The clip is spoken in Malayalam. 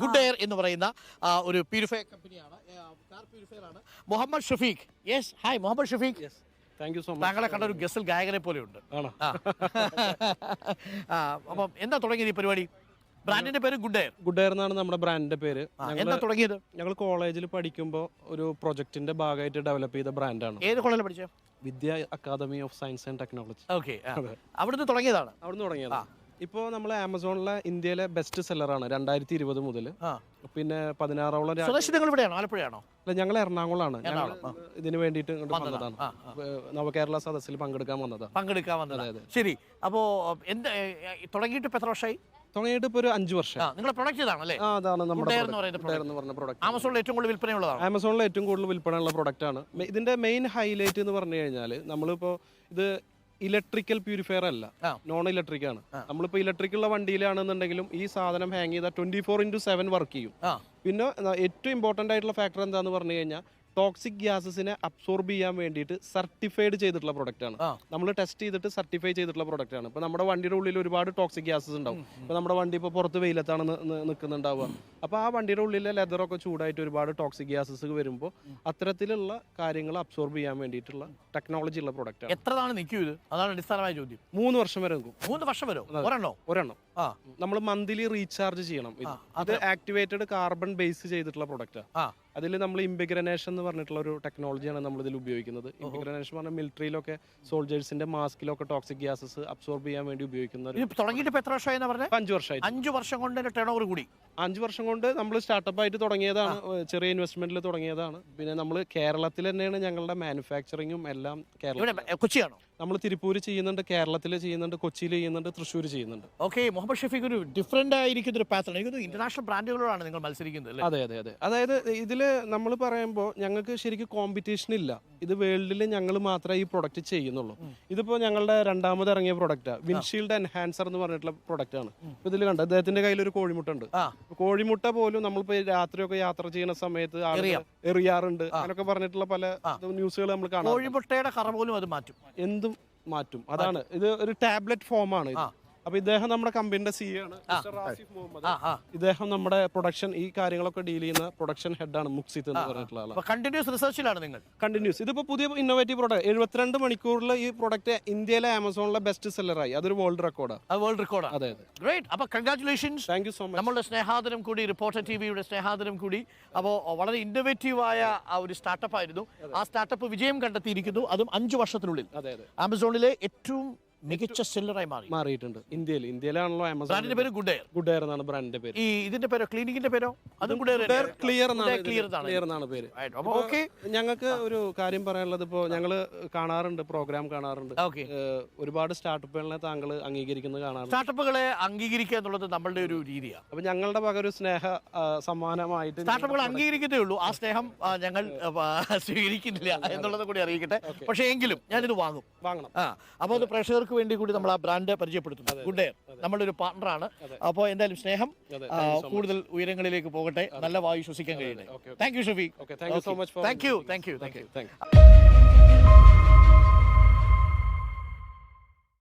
ഗുഡ് എയർ എന്ന് പറയുന്ന ഒരു പ്യൂരിഫയർ കമ്പനിയാണ് കാർ പ്യൂരിഫയർ ആണ്. Muhammad Shafeeq. Yes hi Muhammad Shafeeq. Thank you so much താങ്കളെ കണ്ട ഒരു ഗസൽ ഗായകനെ പോലെയുണ്ട് ആണോ? അപ്പം എന്താ തുടങ്ങിയത് ഈ പരിപാടി? ബ്രാൻഡിന്റെ പേര് ഗുഡ് എയർ. ഗുഡ് എയർ എന്നാണ് നമ്മുടെ ബ്രാൻഡിന്റെ പേര്. എന്താ തുടങ്ങിയത്? ഞങ്ങൾ കോളേജിൽ പഠിക്കുമ്പോൾ ഒരു പ്രൊജക്ടിന്റെ ഭാഗമായിട്ട് ഡെവലപ്പ് ചെയ്ത ബ്രാൻഡാണ് ഏത് കോളേജിൽ പഠിച്ചത് Vidya academy of science and technology. Okay അവിടുന്ന് തുടങ്ങിയതാണ്. അവിടുന്ന് തുടങ്ങിയത് ഇപ്പോൾ നമ്മൾ ആമസോണിലെ ഇന്ത്യയിലെ ബെസ്റ്റ് സെല്ലറാണ് രണ്ടായിരത്തി ഇരുപത് മുതൽ പിന്നെ പതിനാറോളം രാ- സ്വദേശി നിങ്ങൾ ഇവിടെയാണോ? ആലപ്പുഴയാണോ? അല്ല, ഞങ്ങൾ എറണാകുളമാണ് ഞങ്ങൾ ഇതിന് വേണ്ടിയിട്ട് ഇങ്ങോട്ട് വന്നതാണ്. നവകേരള സദസ്സിൽ പങ്കെടുക്കാൻ വന്നതാണ് പങ്കെടുക്കാൻ വന്നത്. ശരി. അപ്പോ എന്താ ഏ, ഏ, തുടങ്ങിയിട്ട് ഇപ്പൊ എത്ര വർഷമായി? തുടങ്ങിയിട്ട് ഇപ്പോൾ ഒരു അഞ്ച് വർഷം. ആ നിങ്ങളെ പ്രൊഡക്റ്റ് ഇതാണല്ലേ ആ അതാണ് നമ്മുടെ Good Air എന്ന് product. Good Air എന്ന് പറഞ്ഞ പ്രൊഡക്റ്റ് ആമസോണിൽ ഏറ്റവും കൂടുതൽ വിൽപ്പനയുള്ളതാണ്? ആമസോണിൽ ഏറ്റവും കൂടുതൽ വിൽപ്പനയുള്ള പ്രൊഡക്റ്റ് ആണ്. മെ- ഇതിന്റെ മെയിൻ ഹൈലൈറ്റ് എന്ന് പറഞ്ഞു കഴിഞ്ഞാൽ നമ്മളിപ്പോ ഇത് ഇലക്ട്രിക്കൽ പ്യൂരിഫയർ അല്ല. നോൺ ഇലക്ട്രിക് ആണ്. നമ്മളിപ്പോ ഇലക്ട്രിക് ഉള്ള വണ്ടിയിലാണെന്നുണ്ടെങ്കിലും ഈ സാധനം ഹാങ് ചെയ്താൽ twenty four into seven work ചെയ്യും പിന്നെ ഏറ്റവും ഇമ്പോർട്ടന്റ് ആയിട്ടുള്ള ഫാക്ടർ എന്താന്ന് പറഞ്ഞു കഴിഞ്ഞാൽ ടോക്സിക് ഗ്യാസസിനെ അബ്സോർബ് ചെയ്യാൻ വേണ്ടിയിട്ട് സർട്ടിഫൈഡ് ചെയ്തിട്ടുള്ള പ്രൊഡക്റ്റ് ആണ്. നമ്മൾ ടെസ്റ്റ് ചെയ്തിട്ട് സർട്ടിഫൈ ചെയ്തിട്ടുള്ള പ്രൊഡക്റ്റ് ആണ്. ഇപ്പൊ നമ്മുടെ വണ്ടിയുടെ ഉള്ളിൽ ഒരുപാട് ടോക്സിക് ഗ്യാസസ് ഉണ്ടാവും. ഇപ്പൊ നമ്മുടെ വണ്ടി ഇപ്പൊ പുറത്ത് വെയിലത്താണ് നിൽക്കുന്നുണ്ടാവുക അപ്പോൾ ആ വണ്ടിയുടെ ഉള്ളിലെ ലെതറൊക്കെ ചൂടായിട്ട് ഒരുപാട് ടോക്സിക് ഗ്യാസസ് വരുമ്പോൾ അത്തരത്തിലുള്ള കാര്യങ്ങൾ അബ്സോർബ് ചെയ്യാൻ വേണ്ടിയിട്ടുള്ള ടെക്നോളജി ഉള്ള പ്രൊഡക്റ്റ് എത്ര നാൾ നിൽക്കും ഇത്? അതാണ് അടിസ്ഥാനമായ ചോദ്യം. മൂന്ന് വർഷം വരെ നിൽക്കും. മൂന്ന് വർഷം വരെ ഒരെണ്ണോ? ഒരെണ്ണം. നമ്മൾ മന്ത്ലി റീചാർജ് ചെയ്യണം. ഇത് അത്. ആക്ടിവേറ്റഡ് കാർബൺ ബേസ് ചെയ്തിട്ടുള്ള പ്രോഡക്റ്റാണ് ആ. അതിൽ നമ്മൾ ഇമ്പിഗ്രനേഷൻ എന്ന് പറഞ്ഞിട്ടുള്ള ഒരു ടെക്നോളജിയാണ് നമ്മൾ ഇതിൽ ഉപയോഗിക്കുന്നത്. ഇമ്പിഗ്രനേഷൻ പറഞ്ഞാൽ മിലിറ്ററിയിലൊക്കെ സോൾജേഴ്സിന്റെ മാസ്കിലൊക്കെ ടോക്സിക് ഗ്യാസസ് അബ്സോർബ് ചെയ്യാൻ വേണ്ടി ഉപയോഗിക്കുന്ന തുടങ്ങിയിട്ട് എത്ര വർഷമായി അഞ്ച് അഞ്ചു വർഷം കൊണ്ട് ടേൺ ഓവർ കൂടി. അഞ്ച് വർഷം കൊണ്ട് നമ്മൾ സ്റ്റാർട്ടപ്പ് ആയിട്ട് തുടങ്ങിയതാണ്. ചെറിയ ഇൻവെസ്റ്റ്മെന്റിൽ തുടങ്ങിയതാണ്. പിന്നെ നമ്മൾ കേരളത്തിൽ തന്നെയാണ് ഞങ്ങളുടെ മാനുഫാക്ചറിങ്ങും എല്ലാം കേരളം കൊച്ചിയാണോ? നമ്മൾ തിരുപ്പൂർ ചെയ്യുന്നുണ്ട് കേരളത്തിൽ ചെയ്യുന്നുണ്ട് കൊച്ചിയിൽ ചെയ്യുന്നുണ്ട് തൃശ്ശൂർ ചെയ്യുന്നുണ്ട്. ഓക്കെ മുഹമ്മദ് ഷഫീഖ് ഒരു ഡിഫറെന്റ് ആയിരിക്കുന്ന ഒരു പാറ്റേൺ എനിക്ക് ഇന്റർനാഷണൽ ബ്രാൻഡുകളോടാണ് നിങ്ങൾ മത്സരിക്കുന്നത് അതെ അതെ അതെ. അതായത് ഇതിൽ നമ്മൾ പറയുമ്പോൾ ഞങ്ങൾക്ക് ശരിക്കും കോമ്പറ്റീഷൻ ഇല്ല. ഇത് വേൾഡിൽ ഞങ്ങൾ മാത്രമേ ഈ പ്രൊഡക്റ്റ് ചെയ്യുന്നുള്ളൂ. ഇതിപ്പോൾ ഞങ്ങളുടെ രണ്ടാമത് ഇറങ്ങിയ പ്രൊഡക്റ്റാണ് വിൻഷീൽഡ് എൻഹാൻസർ എന്ന് പറഞ്ഞിട്ടുള്ള പ്രൊഡക്റ്റ് ആണ്. ഇതിൽ കണ്ട? അദ്ദേഹത്തിന്റെ കയ്യിൽ ഒരു കോഴിമുട്ട ഉണ്ട് കോഴിമുട്ട പോലും നമ്മളിപ്പോൾ രാത്രിയൊക്കെ യാത്ര ചെയ്യുന്ന സമയത്ത് എറിയാറുണ്ട്. അങ്ങനെയൊക്കെ പറഞ്ഞിട്ടുള്ള പല ന്യൂസുകൾ നമ്മൾ കാണാം കോഴിമുട്ടയുടെ കറ പോലും അത് മാറ്റും. എന്തും മാറ്റും. അതാണ്. ഇത് ഒരു ടാബ്ലറ്റ് ഫോം ആണ് ഇത്. അപ്പൊ ഇദ്ദേഹം നമ്മുടെ കമ്പനിയുടെ സി ആണ്. മിസ്റ്റർ റാസിഫ് മുഹമ്മദ്. ഇദ്ദേഹം നമ്മുടെ പ്രൊഡക്ഷൻ ഈ കാര്യങ്ങളൊക്കെ ഡീൽ ചെയ്യുന്ന പ്രൊഡക്ഷൻ ഹെഡാണ് മുക്സിത്ത് എന്ന് പറഞ്ഞിട്ടുള്ള ആളാണ്. കണ്ടിന്യൂസ് റിസർച്ചിലാണ് നിങ്ങൾ? കണ്ടിന്യൂസ് ഇതിപ്പോ പുതിയ ഇന്നോവേറ്റീവ് പ്രോഡക്റ്റ് എഴുപത്തിരണ്ട് മണിക്കൂറിൽ ഈ പ്രൊഡക്റ്റ് ഇന്ത്യയിലെ ആമസോണിലെ ബെസ്റ്റ് സെല്ലറായി അതൊരു വേൾഡ് റെക്കോർഡാണ് വേൾഡ് റെക്കോർഡാണ് അതെ ഗ്രേറ്റ് അപ്പൊ congratulations thank you so much നമ്മളുടെ സ്നേഹാദരം കൂടി റിപ്പോർട്ടർ ടി വിയുടെ സ്നേഹാദരം കൂടി. അപ്പോൾ വളരെ ഇന്നോവേറ്റീവായ ആ ഒരു സ്റ്റാർട്ടപ്പ് ആയിരുന്നു. ആ സ്റ്റാർട്ടപ്പ് വിജയം കണ്ടെത്തിയിരിക്കുന്നു. അതും അഞ്ചു വർഷത്തിനുള്ളിൽ. ആമസോണിലെ ഏറ്റവും മികച്ച സെല്ലറായി മാറി. മാറിയിട്ടുണ്ട്. ഇന്ത്യയിൽ. ഇന്ത്യയിലാണല്ലോ ആമസോൺ ബ്രാൻഡിന്റെ പേര് ഗുഡ് എയർ ഗുഡ് എയർ എന്നാണ് ബ്രാൻഡിന്റെ പേര്. ഈ ഇതിന്റെ പേരോ ക്ലിനിക്കിന്റെ പേരോ? അതും ഗുഡ് എയർ ക്ലിയർ എന്നാണ് ക്ലിയർ ക്ലിയർ എന്നാണ് പേര്. അപ്പൊ ഓക്കെ ഞങ്ങൾക്ക് ഒരു കാര്യം പറയാനുള്ളത് ഇപ്പോ ഞങ്ങൾ കാണാറുണ്ട് പ്രോഗ്രാം കാണാറുണ്ട്. ഓക്കെ ഏഹ് ഒരുപാട് സ്റ്റാർട്ടപ്പുകളെ താങ്കൾ അംഗീകരിക്കുന്നത് കാണാറുണ്ട്. സ്റ്റാർട്ടപ്പുകളെ അംഗീകരിക്കുക എന്നുള്ളത് നമ്മളുടെ ഒരു രീതിയാണ് അപ്പൊ ഞങ്ങളുടെ വക ഒരു സ്നേഹ ആ, സമ്മാനമായിട്ട് സ്റ്റാർട്ടപ്പുകൾ അംഗീകരിക്കത്തേ ഉള്ളൂ. ആ സ്നേഹം ആ, ഞങ്ങൾ ആ, സ്വീകരിക്കുന്നില്ല എന്നുള്ളത് കൂടി അറിയിക്കട്ടെ. പക്ഷേ എങ്കിലും ഞാനിത് വാങ്ങും. വാങ്ങണം. ആ അപ്പോൾ അത്. പ്രേക്ഷകർക്ക് വേണ്ടി കൂടി നമ്മൾ ആ ബ്രാൻഡ് പരിചയപ്പെടുത്തുന്നു. ഗുഡ് എയർ നമ്മളൊരു പാർട്ണറാണ്. അപ്പോൾ എന്തായാലും സ്നേഹം കൂടുതൽ ഉയരങ്ങളിലേക്ക് പോകട്ടെ. നല്ല വായു ശ്വസിക്കാൻ കഴിയട്ടെ. Thank you you thank you thank you thank you